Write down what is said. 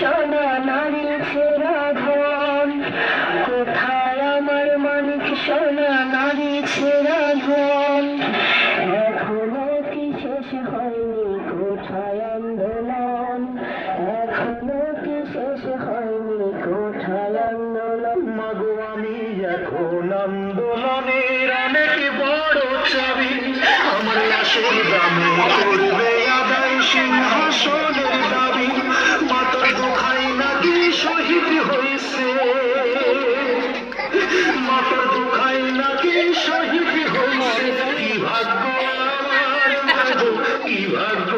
সোনা নারী ছেড়া ঘন কোথায় আমার মানিক নারী ছেড়া ঘন এখনও কি শেষ হয়নি? আন্দোলন? এখনও কি শেষ হয়নি? কোথায় আন্দোলন? আমি এখন বড় চাবি। আমার আসল দাম You Ivan.